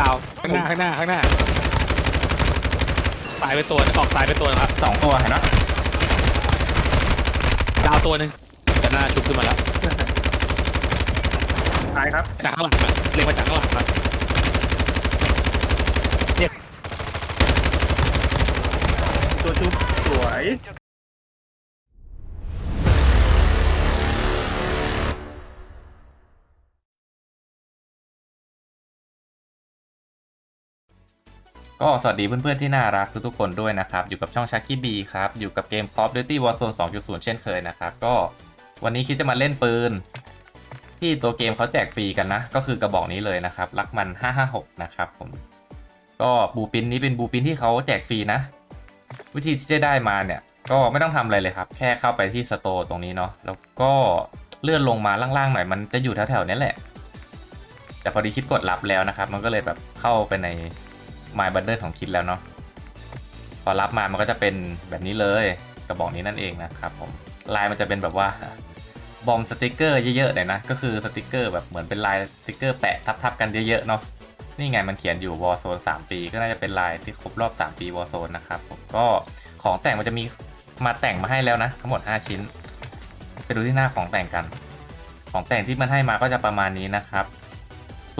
ดาวข้างหน้าข้างหน้าข้างหน้าตายไปตัวนึงออกตายไปตัวนึงครับสองตัวเห็นไหมดาวตัวหนึ่งแต่หน้าชุบขึ้นมาแล้วตายครับจากข้างหลังอะเรียกมาจากข้างหลังครับตัวชุบสวย ก็สวัสดีเพื่อนๆที่น่ารักทุกๆคนด้วยนะครับ อยู่กับช่องชักกี้บีครับ อยู่กับเกม Call of Duty Warzone 2.0 เช่นเคยนะครับ ก็วันนี้คิดจะมาเล่นปืน ที่ตัวเกมเขาแจกฟรีกันนะ ก็คือกระบอกนี้เลยนะครับ ลักมัน 556 นะครับผม ก็บูปินนี้เป็นบูปินที่เขาแจกฟรีนะ วิธีที่จะได้มาเนี่ย ก็ไม่ต้องทำอะไรเลยครับ แค่เข้าไปที่สโตร์ตรงนี้เนาะ แล้วก็เลื่อนลงมาล่างๆหน่อย มันจะอยู่แถวๆนี้แหละ แต่พอดีคิดกดรับแล้วนะครับ มันก็เลยแบบเข้าไปใน My Bundle ของคิดแล้วเนาะพอรับมามันก็จะเป็นแบบนี้เลยกระบอกนี้นั่นเองนะครับผมลายมันจะเป็นแบบว่าบอมสติกเกอร์เยอะๆหน่อยนะก็คือสติกเกอร์แบบเหมือนเป็นลายสติกเกอร์แปะทับๆกันเยอะๆเนาะนี่ไงมันเขียนอยู่ Warzone 3ปี ก็น่าจะเป็นลายที่ครบรอบ 3 ปี Warzone นะครับผมก็ของแต่งมันจะมีมาแต่งมาให้แล้วนะ ทั้งหมด 5 ชิ้น ไปดูที่หน้าของแต่งกัน ของแต่งที่มันให้มาก็จะประมาณนี้นะครับ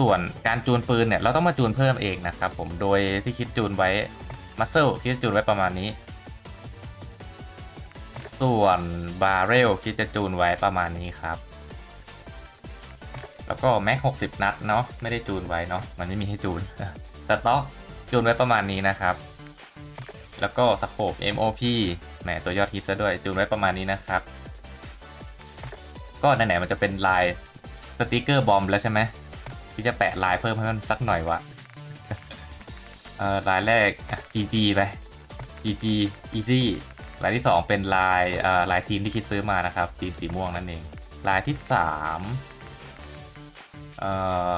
ส่วนการจูนปืนเนี่ยเราต้องมาจูนเพิ่มเองนะครับผมโดยที่คิดจูนไว้มัสเซลคิดจูนไว้ประมาณนี้ ส่วนบาร์เรลคิดจะจูนไว้ประมาณนี้ครับ แล้วก็แม็ก60นัดเนาะไม่ได้จูนไว้เนาะมันไม่มีให้จูนสต็อกจูนไว้ประมาณนี้นะครับ แล้วก็สโคป MOP แหมตัวยอดฮิตซะด้วยจูนไว้ประมาณนี้นะครับ ก็ไหนๆมันจะเป็นลายสติกเกอร์บอมแล้วใช่ไหม ที่จะแปะลายเพิ่มให้มันสักหน่อยวะเอ่อลายแรก GG ไป GG easy ลายที่ 2 เป็นลายเอ่อลายทีมที่คิดซื้อมานะครับทีมสีม่วงนั่นเอง ลายที่ 3 เอ่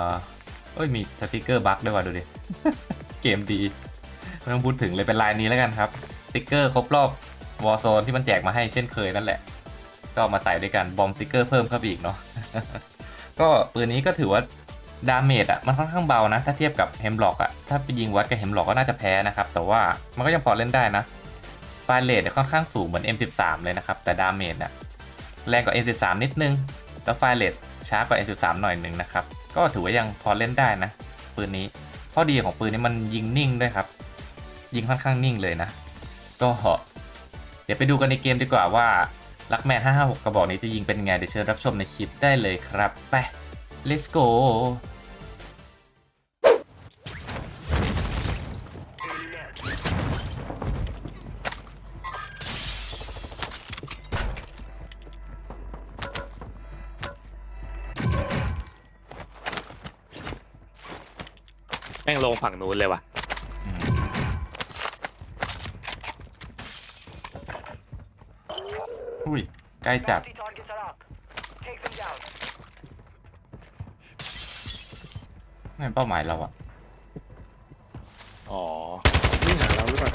อเอ้ยมีสติกเกอร์บั๊กด้วยว่ะดูดิ เกมดีไม่ต้องพูดถึงเลยเป็นลายนี้แล้วกันครับสติกเกอร์ครบรอบวอ r z โซนที่มันแจกมาให้เช่นเคยนั่นแหละ ก็มาใส่ด้วยกันบอมสติกเกอร์เพิ่มเข้าไปอีกเนาะก็ปืนนี้ก็ถือว่า ดาเมจอะมันค่อนข้างเบานะ ถ้าเทียบกับเฮมบล็อกอะถ้าไปยิงวัดกับเฮมบล็อกก็น่าจะแพ้นะครับ แต่ว่ามันก็ยังพอเล่นได้นะไฟเลทค่อนข้างสูงเหมือน M13 เลยนะครับ แต่ดาเมจเนี่ยแรงกว่า M13 นิดนึง แล้วไฟเลทช้ากว่า M13 หน่อยหนึ่งนะครับ ก็ถือว่ายังพอเล่นได้นะ ปืนนี้ข้อดีของปืนนี้มันยิงนิ่งด้วยครับ ยิงค่อนข้างนิ่งเลยนะ ก็เดี๋ยวไปดูกันในเกมดีกว่าว่าลักแมน556 กระบอกนี้จะยิงเป็นไงเดี๋ยวเชิญรับชมในคลิปได้เลยครับไป let's go งฝั่งนู้นเลยว่ะ อุ้ย ใกล้จัด ไม่เป้าหมายเราอะอ๋อนี่หาเราหรือเปล่า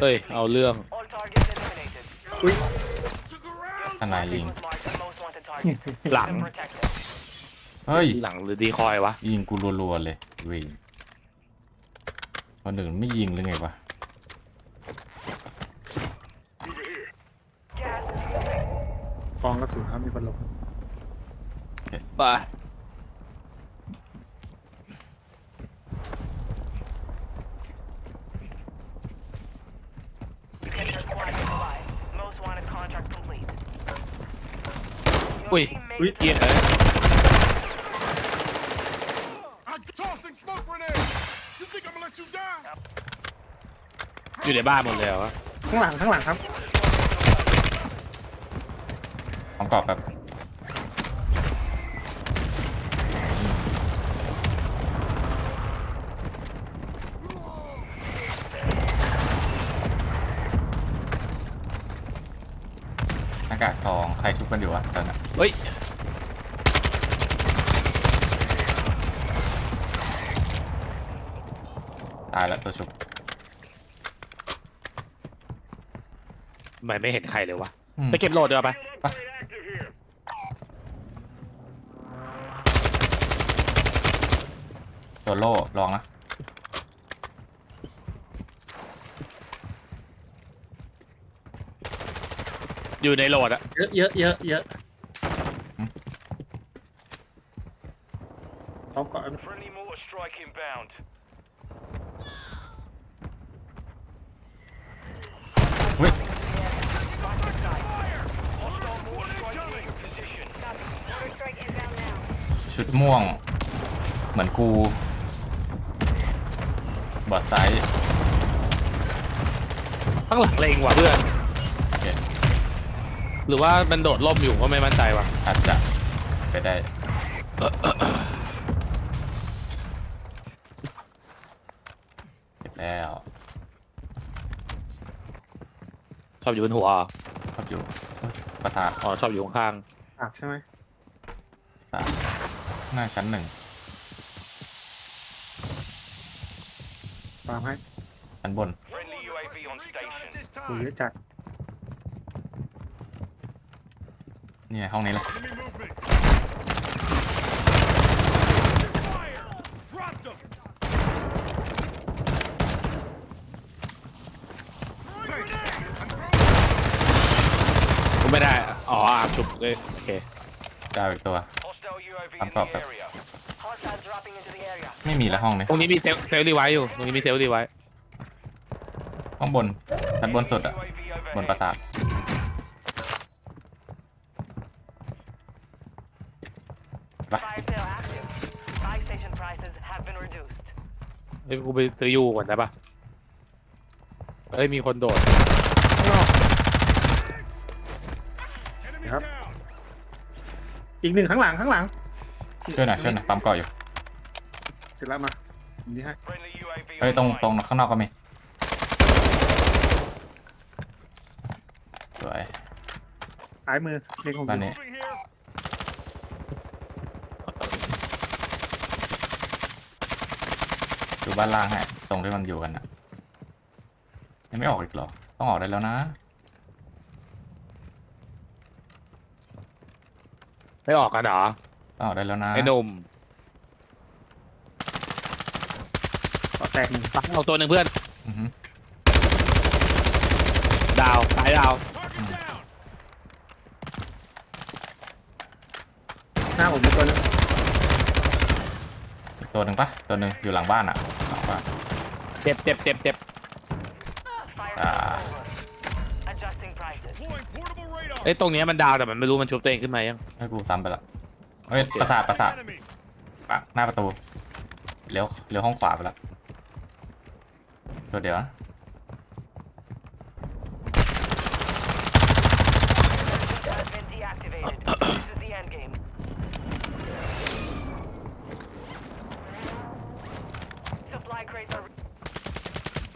เฮ้ย เอาเรื่อง อุ้ย ทนายยิง Was marked the most wanted target. หลัง Keep them protected. เฮ้ย หลังหรือดีคอยวะ ยิงกูรัวๆเลยวิ่งคนอื่นไม่ยิงหรือไงวะ Gas moving. กองกระสุนครับมีพัดลมไป Your Ui. team made Ui. it เกียร์เอ้ย I'm tossing smoke grenades. You think I'm gonna let you die? อยู่ในบ้านหมดเลยเหรอวะข้างหลังข้างหลังครับ ของกรอบแบบากากทองใครชุบกันอยู่วะตอนนั้นเฮ้ย ตายแล้วตัวชุบทำไมไม่เห็นใครเลยวะ อืมไปเก็บโหลดเดี๋ยวาไป ตัวโล่ลองนะ อยู่ในโหลดอะเยอะเยอะเยอะเยอะพร้อมก่อน Friendly mortar strike inbound. เฮ้ย Hostile mortar strike in your position. Mortar strike inbound now. ชุดม่วง เหมือนกู บอดไซส์ข้างหลังเลงว่ะเพื่อนโอเค หรือว่ามันโดดล่มอยู่ก็ไม่มั่นใจว่ะอาจจะไปได้ เก็บแล้วชอบอยู่บนหัวเหรอชอบอยู่เอ้ยประสาทอ๋อชอบอยู่ข้างอะใช่ไหมสามหน้าชั้นหนึ่งตามให้ชั้นบน Friendly UAV on station. กูเยอะจัด เนี่ยห้องนี้เลย Enemy movement. Fire! Drop them. Grenade! ๆกูไม่ได้ อ๋ออาบชุบเลยโอเค ดาวอีกตัว Hostile UAV I'm in the up. area. Hostiles dropping into the area. ไม่มีแล้วห้องนี้ตรงนี้มีเซลเซลล์ดีไว้อยู่ ตรงนี้มีเซลล์ดีไว้ห้องบนชั้นบนสุดอะ UAV บนปรา overhead. สาท Fire sale active. Buy station prices have been reduced. เฮ้ยกูไปซื้อยูก่อนได้ปะเฮ้ยมีคนโดดข้างนอก Enemy Yep. down. อีกหนึ่งข้างหลังข้างหลังช่วยหน่อยช่วยหน่อยปั๊มก่ออยู่เสร็จแล้วมาอันนี้ให้ Friendly UAV เฮ้ยตรง online. ตรงข้างนอกก็มีสวยซ้ายมือเล็งของบ้านกูนี้ Moving ดูบ้านล่างให้ตรงที่มันอยู่กันอะยังไม่ออกอีกเหรอ ต้องออกได้แล้วนะ ไม่ออกกันเหรอต้องออกได้แล้วนะไอ้หนุ่มต่อแตกหนึ่งปักเอาตัวหนึ่งเพื่อน อือฮึดาวสายดาว Target down. หน้าผมมีตัวนึงอีก ตัวหนึ่งปะตัวหนึ่งอยู่หลังบ้านอะหลังบ้านเจ็บเจ็บเจ็บเจ็บ Fire Ah. sale over. Adjusting prices. Deploying portable radar. เอ้ยตรงเนี้ยมันดาวแต่มันไม่รู้มันชุบตัวเองขึ้นมายังให้กูซ้ำไปละเฮ้ยโอเคประสาทประสาท Enemy. ปะหน้าประตูเลี้ยวเลี้ยวห้องขวาไปละตัวเดียวนะ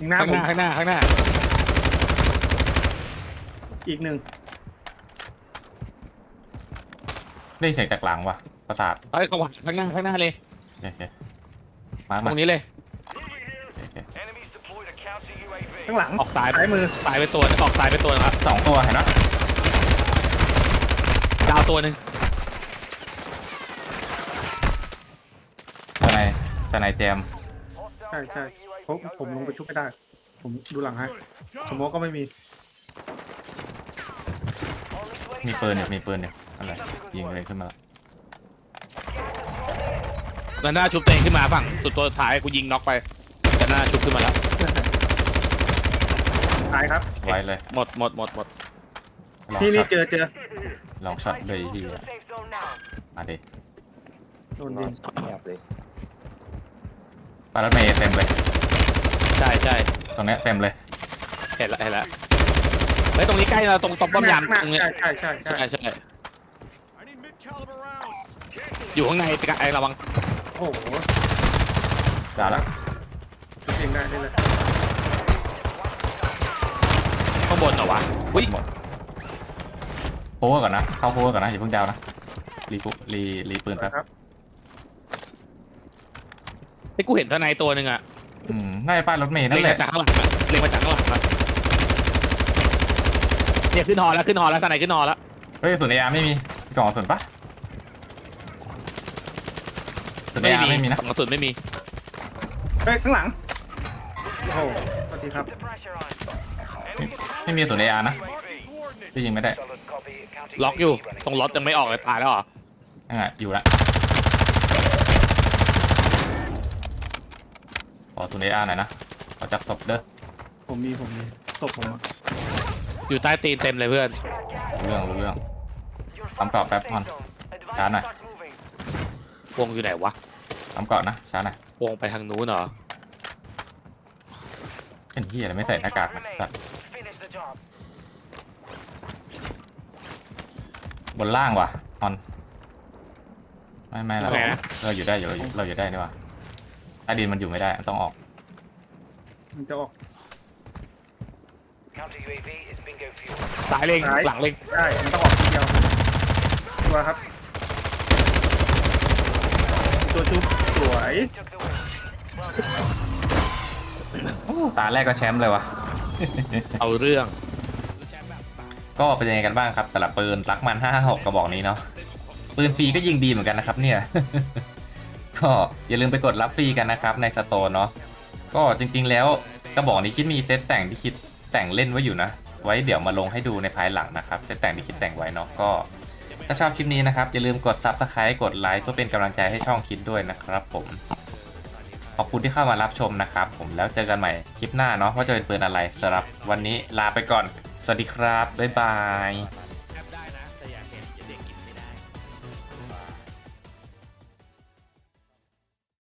ยิงหน้าข้างผหมน้าข้างหน้าข้างหน้าอีกหนึ่งได้ยินเสียงจากหลังว่ะประสาทเอ้ยข้างหลังข้างหน้าข้างหน้าเลยโอเคโอเคมาร์คตมารงนี้เลย Moving here. โอเค Enemies deployed a counter UAV. ข้างหลังออกซ้ายซ้ายมือซ้ายไปตัวออกซ้ายไปตัวนะครับสองตัวเห็นปะดาวตัวหนึ่งตัวไหนตัวไหนเจม Hostile ใช่ ใช่ counter ผม UAV ผมลงไป overhead. ชุบไม่ได้ ผมดูหลังให้ Good. ส Go. โมกก็ไม่มี only มี25ปืนอยู่ seconds. มีปืนอยู่อะไรยิงเลยขึ้นมาละแล้วหน้าชุบตัวเองขึ้นมาฝั่งสุดตัวท้ายกูยิงน็อกไปแต่หน้าชุบขึ้นมาแล้ว ตายครับ ไว้เลยหมดหมดหมดหมดลองนี่ช็นี่อตเจอเจอลองช็อตเลย Move ที่ to the safe zone now. มาดิโดนยิงแอบเลยปารถเมย์เต็มเลย ใช่ใช่ตรงเนี้ยเต็มเลย เห็นละเห็นละเฮ้ยตรงนี้ใกล้เราตรงตรงป้อมยามข้างหน้ตรงเนี้ยใช่ใช่ใช่ใช่ใช่ใช่ I need mid caliber rounds. อยู่ข้างในไอ้ระวังโอ้โหดาวละชุบเองได้ได้เลยข้างบนเหรอวะอุ้ยหมดโพเวอร์ก่อนนะ เข้าโพเวอร์ก่อนนะอย่าเพิ่งดาวนะ รีปุรีรีปืนแป๊บครับไอ้กูเห็นทนายตัวหนึ่งอะ อืมน่าจะป้ายรถเมย์นั่เล็งนแหมาละจากข้างหลังอะเล็งมาจากข้างหลังอะเนี่ยขึ้นหอแล้วขึ้นหอแล้วทนายขึ้นหอแล้วเฮ้ยส่วนเออาไม่มีกล่องกระสุนปะส่วนเออาไม่มีนะกล่องกระสุนไม่มีเฮ้ยข้างหลัง โอ้โหสวัสดีครับ The pressure on. ไม่ไม่มีส่วนเออานะ Marking coordinates. พี่ยิงไม่ได้ล็อกอยู่ตรงรถยังไม่ออกเลยตายแล้วเหรออ่าอยู่ละ ขอส่วนเออาหน่อยนะขอจับศพเด้อผมมีผมมีศพผมอะอยู่ใต้ตีนเต็มเลยเพื่อน รู้เรื่องรู้เรื่อง You're I'm got that one. Advise Done it. start moving. วงอยู่ไหนวะ ทำก่อนนะช้าหน่อยวงไปทางนู้นเหรอ เป็นที่อะไรไม่ใส่หน้ากาก Remain. นะสัตว์ Finish the job. บนล่างว่ะออนไม่ไม่เราโอเคนะ เราอยู่ได้อยู่เราอยู่เราอยู่ได้นี่ว่ะ ใต้ดินมันอยู่ไม่ได้มันต้องออก มันจะออก Counter UAV is bingo fuel. ซ้ายเล็งซ้าย หลังเล็งได้ มันต้องออกทีเดียวตัวครับ ตัวชุบสวย Took the win. Well done. ตาแรกก็แชมป์เลยว่ะเอาเรื่อง ก็เป็นยังไงกันบ้างครับแต่ละปืนรักมัน 556 กระบอกนี้เนาะปืนฟรีก็ยิงดีเหมือนกันนะครับเนี่ย ก็อย่าลืมไปกดรับฟรีกันนะครับในสโตร์เนาะก็จริงๆแล้วกระบอกนี้คิดมีเซตแต่งที่คิดแต่งเล่นไว้อยู่นะ ไว้เดี๋ยวมาลงให้ดูในภายหลังนะครับเซตแต่งที่คิดแต่งไว้เนาะก็ ถ้าชอบคลิปนี้นะครับ อย่าลืมกด Subscribe กดไลค์เพื่อเป็นกำลังใจให้ช่องคิดด้วยนะครับผมขอบคุณที่เข้ามารับชมนะครับ ผมแล้วเจอกันใหม่คลิปหน้าเนาะว่าจะเป็นปืนอะไรสำหรับวันนี้ลาไปก่อน สวัสดีครับ บ๊ายบาย